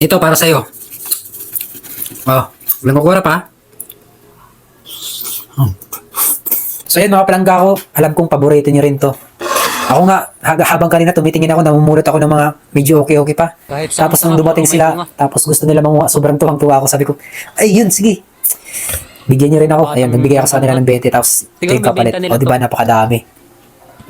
Ito para sa'yo. Oh, walang kukura pa. Oh. So yan mga palangga ko, alam kong paborito niyo rin to. Ako nga, hab- habang kanina tumitingin ako, namumulot ako ng mga medyo okay-okay pa. Kahit Tapos nung dumating sila, tapos gusto nila manguha, sobrang tuwang-tuwa ako. Sabi ko, ay yun, sige. Bigyan niyo rin ako. Ayan, nagbigay ako sa kanila ng 20, tapos yung kapalit. O, di ba, napakadami.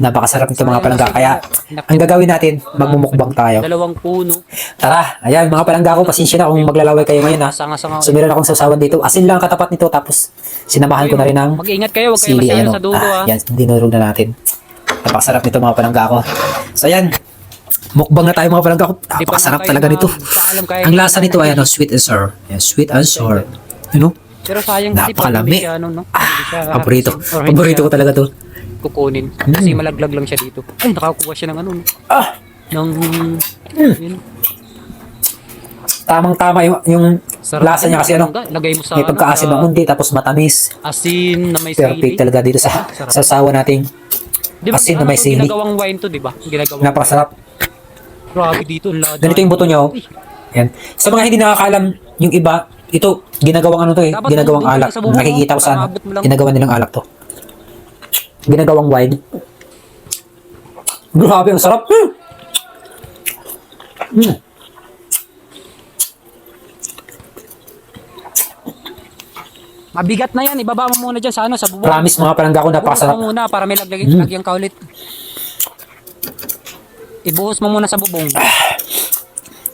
Napakasarap nito mga palangga. Kaya, ang gagawin natin, magmumukbang tayo. Dalawang puno. Tara, ayan mga palangga ko, pasensya na kung maglalaway kayo ngayon ha. So meron akong sasawan dito. Asin lang ang katapat nito tapos sinamahan ko na rin ng Mag-ingat kayo, huwag kayo sili. masyado Ayan, sa dulo ah, ah. yan, dinurog na natin. Napakasarap nito mga palangga ko. So ayan, mukbang na tayo mga palangga ko. Napakasarap talaga nito. Ang lasa nito ay ano, sweet and sour. Yan, sweet and sour. Ano? Pero sayang Napakalami. ano, no? Ah, paborito. Paborito ko talaga to. Kukunin. Kasi malaglag lang siya dito. Ay, nakakuha siya ng ano, no? Ah, Ng... Hmm. Yun. tamang-tama yung, yung Sarap lasa niya kasi ano, Lagay mo sa... may pagkaasim ng ano, unti tapos matamis. sa Asin na may Perfect sili. talaga dito sa Sarap. sasawa nating Di ba, asin na ano may sili. Ginagawang wine to, di ba? Ginagawang... napakasarap. Grabe dito. lada. Ganito yung buto niya, oh. Yan. Sa mga hindi nakakaalam, yung iba, ito, ginagawang ano to eh, Dapat ginagawang alak. sa Nakikita ko sa ano, ginagawa nilang alak to. Ginagawang wine. Grabe, ang sarap. Mm. Mabigat na yan. Ibaba mo muna dyan sa ano, sa bubong. Promise mga palangga ko, napakasarap. mo muna para may lagyan, Mm. lagyan ka ulit. Ibuhos mo muna sa bubong.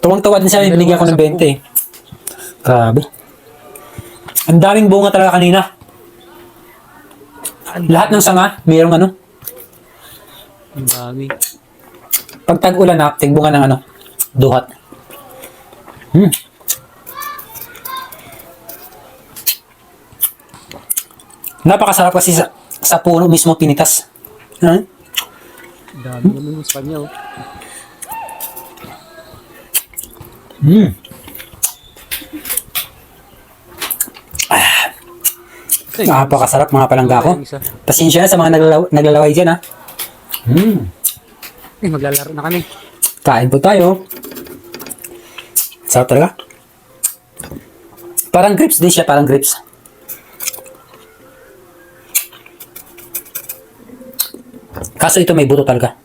Tuwang-tuwa din siya, binigyan ko ng 20 eh. Grabe. Ang daming bunga talaga kanina. Lahat ng sanga, mayroong ano. Ang dami. Pag tag-ulan na, tigbunga ng ano, duhat. Hmm. Napakasarap kasi sa, sa puno mismo pinitas. Huh? Dami naman sa kanya. Oh. Hmm. Napakasarap mga palangga ko. Pasensya na sa mga naglalaw, naglalaway dyan ha. Hmm. Ay, maglalaro na kami. Kain po tayo. Sarap talaga. Parang grapes din siya, parang grapes. Kaso ito may buto talaga.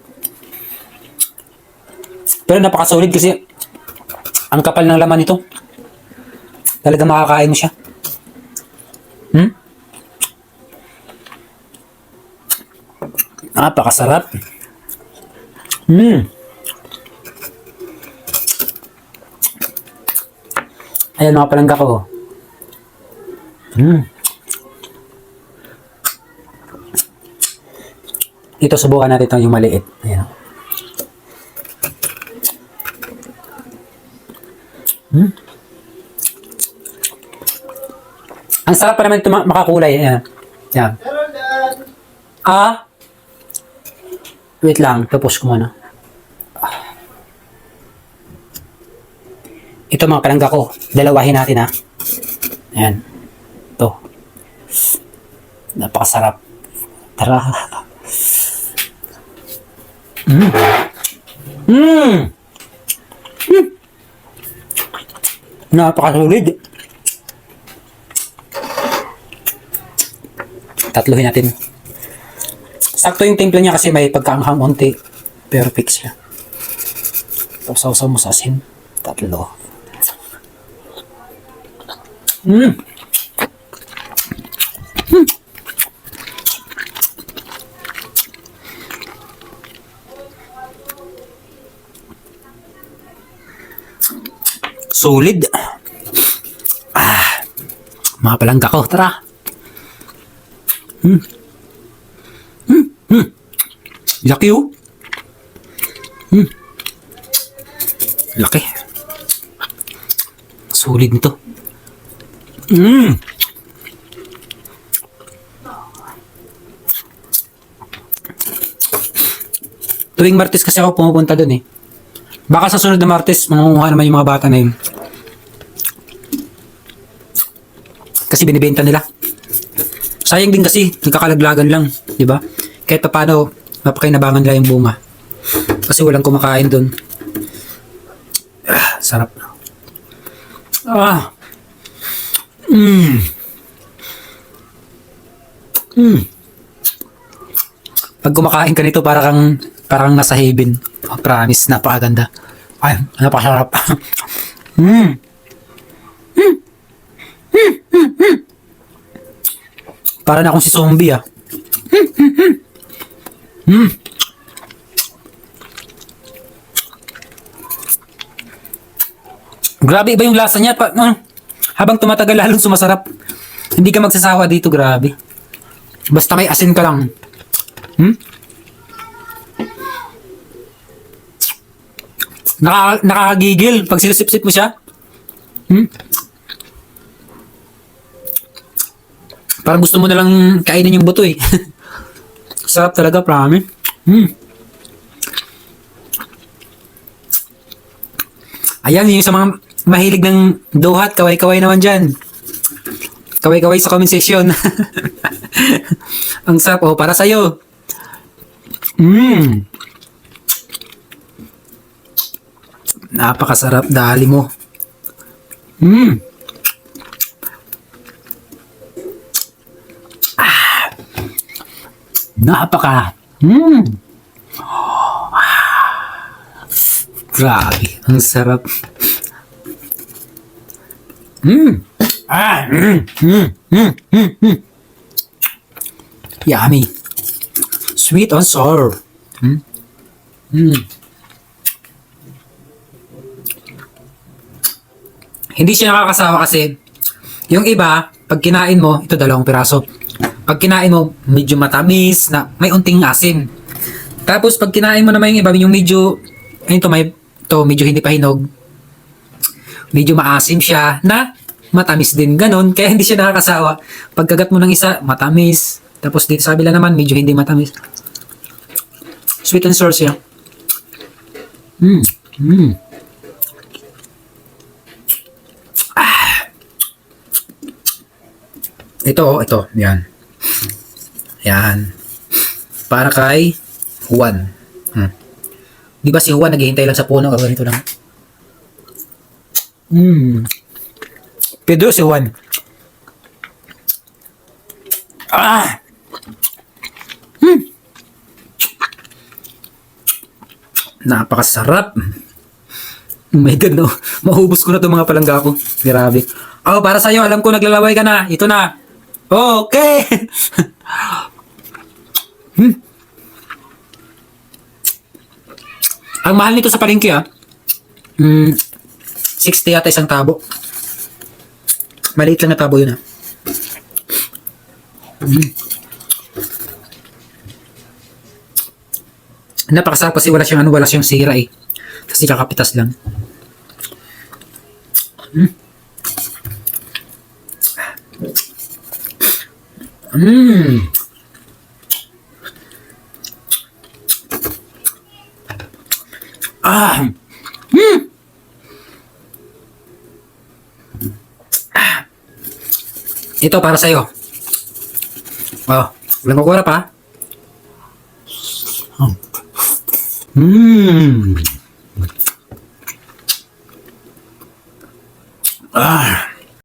Pero napakasolid kasi ang kapal ng laman nito. Talaga makakain mo siya. Hmm? Napakasarap. Hmm. Ayan mga palangga ko. Hmm. Ito subukan natin ito yung maliit. Ayan. Hmm. Ang sarap pa naman ito ma- makakulay. Ayan. Ayan. Ah. Wait lang. Tapos ko muna. Ito mga palangga ko. Dalawahin natin ha. Ayan. Ito. Napakasarap. Tara. Mm. Mm. Mm. Napakasulit. Tatluhin natin. Sakto yung timpla niya kasi may pagkaanghang unti. Perfect siya. Sausaw mo sa asin. Tatlo. Mm. Mm. Solid. Ah. Mga palangga ko, tara. Hmm. Hmm. Laki oh. Hmm. Laki. Solid nito. Mm. Tuwing Martes kasi ako pumupunta doon eh. Baka sa sunod na Martes, mangunguha naman yung mga bata na yun. Kasi binibenta nila. Sayang din kasi, nagkakalaglagan lang, di ba? Kahit pa paano, mapakinabangan nila yung bunga. Kasi walang kumakain doon. Ah, sarap. Ah. Mm. Mm. Pag kumakain ka nito, para kang, parang nasa heaven. Oh, promise, napakaganda. Ay, napakasarap. mm. Mm. Mm, mm, mm. Para na akong si zombie ah. Mm. Mm. Grabe iba yung lasa niya. Pa, ah, habang tumatagal lalong sumasarap. Hindi ka magsasawa dito, grabe. Basta may asin ka lang. Hmm? Naka, nakakagigil pag sinusip-sip mo siya. Hmm? Parang gusto mo na lang kainin yung buto eh. Sarap talaga, promise. Hmm. Ayan, yung sa mga mahilig ng duhat, kaway-kaway naman dyan. Kaway-kaway sa comment section. Ang sarap, oh, para sa'yo. Mmm. Napakasarap, dali mo. Mmm. Napaka. Mmm. Grabe, ang sarap. Mmm. Ah, mm, mm, mm, mm, mm. Yummy. Sweet and sour. Mm. Mm. Hindi siya nakakasawa kasi yung iba, pag kinain mo, ito dalawang piraso. Pag kinain mo, medyo matamis, na may unting asim. Tapos pag kinain mo naman yung iba, yung medyo, ayun to, may, to, medyo hindi pa hinog. Medyo maasim siya na matamis din. Ganon, kaya hindi siya nakakasawa. Pagkagat mo ng isa, matamis. Tapos dito sa kabila naman, medyo hindi matamis. Sweet and sour siya. Mm. Mm. Ito, oh, ito. Yan. Yan. Para kay Juan. Hmm. Di ba si Juan naghihintay lang sa puno o ganito lang? Hmm. Pedro si Juan. Ah! Hmm. Napakasarap. Oh my God, no. Mahubos ko na itong mga palangga ko. Grabe. Oh, para sa'yo, alam ko naglalaway ka na. Ito na. Okay. hmm. Ang mahal nito sa palengke ah. Hmm. 60 yata isang tabo. Maliit lang na tabo yun ah. Mm. Napakasarap kasi wala siyang ano, wala siyang sira eh. Kasi kakapitas lang. Mm. Mm. Ah. Mm. Ah. Ito para sa'yo. Oh, walang kukurap ha. Mmm. Ah.